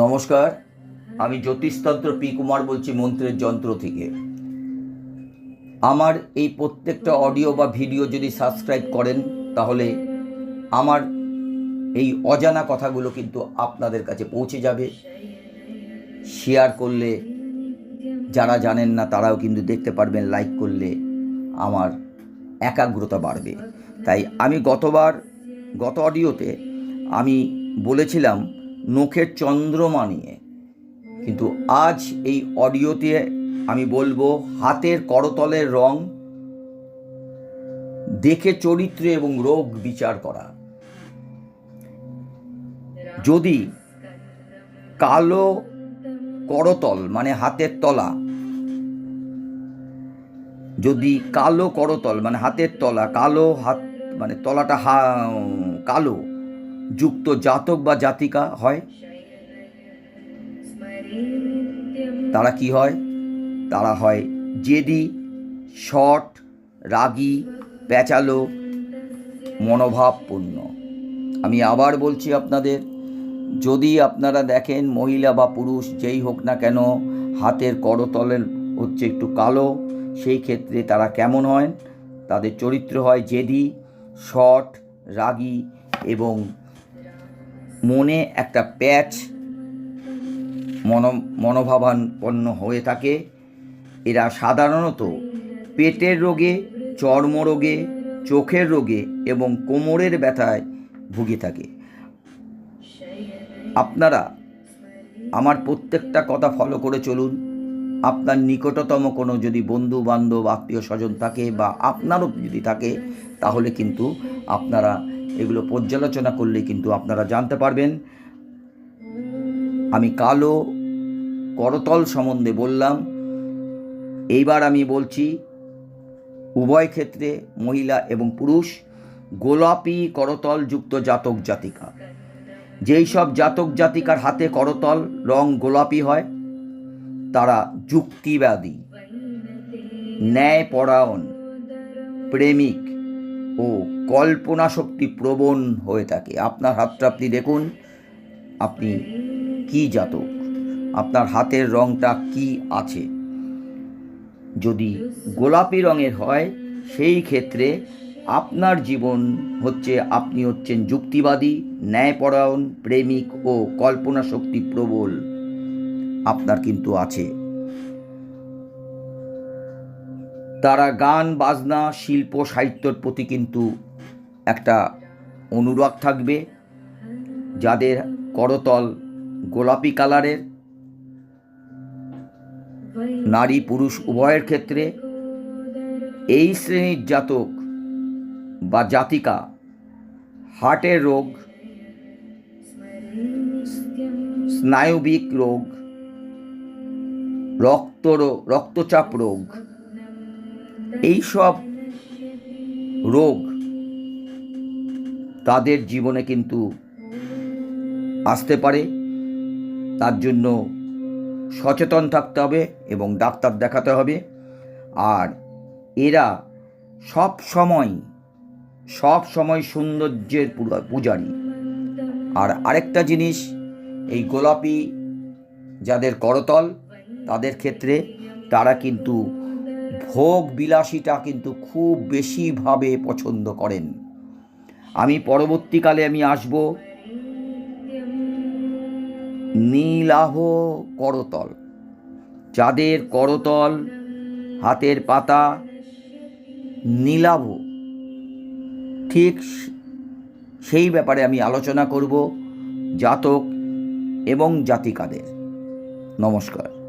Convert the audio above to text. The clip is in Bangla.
নমস্কার, আমি জ্যোতিষতন্ত্র পি কুমার বলছি মন্ত্রের যন্ত্র থেকে। আমার এই প্রত্যেকটা অডিও বা ভিডিও যদি সাবস্ক্রাইব করেন, তাহলে আমার এই অজানা কথাগুলো কিন্তু আপনাদের কাছে পৌঁছে যাবে। শেয়ার করলে, যারা জানেন না, তারাও কিন্তু দেখতে পারবেন, লাইক করলে আমার একাগ্রতা বাড়বে। তাই আমি গতবার, গত অডিওতে আমি বলেছিলাম নখের চন্দ্রমা নিয়ে। কিন্তু আজ এই অডিওতে আমি বলব, হাতের করতলের রং, দেখে চরিত্র এবং রোগ বিচার করা। যদি কালো করতল মানে হাতের তলা, যদি কালো করতল মানে হাতের তলা, কালো হাত মানে তলাটা হা, কালো যুক্ত জাতক বা জাতিকা হয়। তারা কি হয়? তারা হয় জেডি শট রাগী, প্যাচালো, মনোভাবপূর্ণ। আমি আবার বলছি আপনাদের, যদি আপনারা দেখেন মহিলা বা পুরুষ যেই হোক না কেন, হাতের করতলের হচ্ছে একটু কালো, সেই ক্ষেত্রে তারা কেমন হয়? তাদের চরিত্র হয় জেদি শট রাগী এবং মনে একটা প্যাচ মন, মনোভাবাপন্ন হয়ে থাকে। এরা সাধারণত পেটের রোগে, চর্মরোগে, চোখের রোগে এবং কোমরের ব্যথায় ভুগে থাকে। আপনারা আমার প্রত্যেকটা কথা ফলো করে চলুন। আপনার নিকটতম কোনো যদি বন্ধু বান্ধব আত্মীয় স্বজন থাকে বা আপনারও যদি থাকে, তাহলে কিন্তু আপনারা এগুলো পর্যালোচনা করলে কিন্তু আপনারা জানতে পারবেন। আমি কালো করতল সম্বন্ধে বললাম। এইবার আমি বলছি, উভয় ক্ষেত্রে মহিলা এবং পুরুষ, গোলাপি করতল যুক্ত জাতক জাতিকা। যেই সব জাতক জাতিকার হাতে করতল, রং গোলাপি হয়, তারা যুক্তিবাদী, ন্যায়পরায়ণ, প্রেমিক ও কল্পনা শক্তি প্রবণ হয়ে থাকে। আপনার হাতটা আপনি দেখুন, আপনি কি জাতক? আপনার হাতের রংটা কি আছে? যদি গোলাপি রঙের হয়, সেই ক্ষেত্রে আপনার জীবন হচ্ছে, আপনি হচ্ছেন যুক্তিবাদী, ন্যায়পরায়ণ, প্রেমিক ও কল্পনা শক্তি প্রবল। আপনার কিন্তু আছে। তারা গান, বাজনা, শিল্প, সাহিত্যর প্রতি কিন্তু একটা অনুরাগ থাকবে। যাদের করতল গোলাপি কালারের, নারী, পুরুষ উভয়ের ক্ষেত্রে এই শ্রেণির জাতক বা জাতিকা হার্টের রোগ, স্নায়বিক রোগ, রক্ত রক্তচাপ রোগ এইসব রোগ তাদের জীবনে কিন্তু আসতে পারে। তার জন্য সচেতন থাকতে হবে এবং ডাক্তার দেখাতে হবে। আর এরা সব সময় সব সময় সৌন্দর্যের পূজারী। আর আরেকটা জিনিস, এই গোলাপি যাদের করতল, তাদের ক্ষেত্রে তারা কিন্তু ভোগ বিলাসিতা কিন্তু খুব বেশিভাবে পছন্দ করেন। আমি পরবর্তীকালে আমি আসব নীলাভ করতল। যাদের করতল হাতের পাতা নীলাভ। ঠিক সেই ব্যাপারে আমি আলোচনা করব জাতক এবং জাতিকাদের। নমস্কার।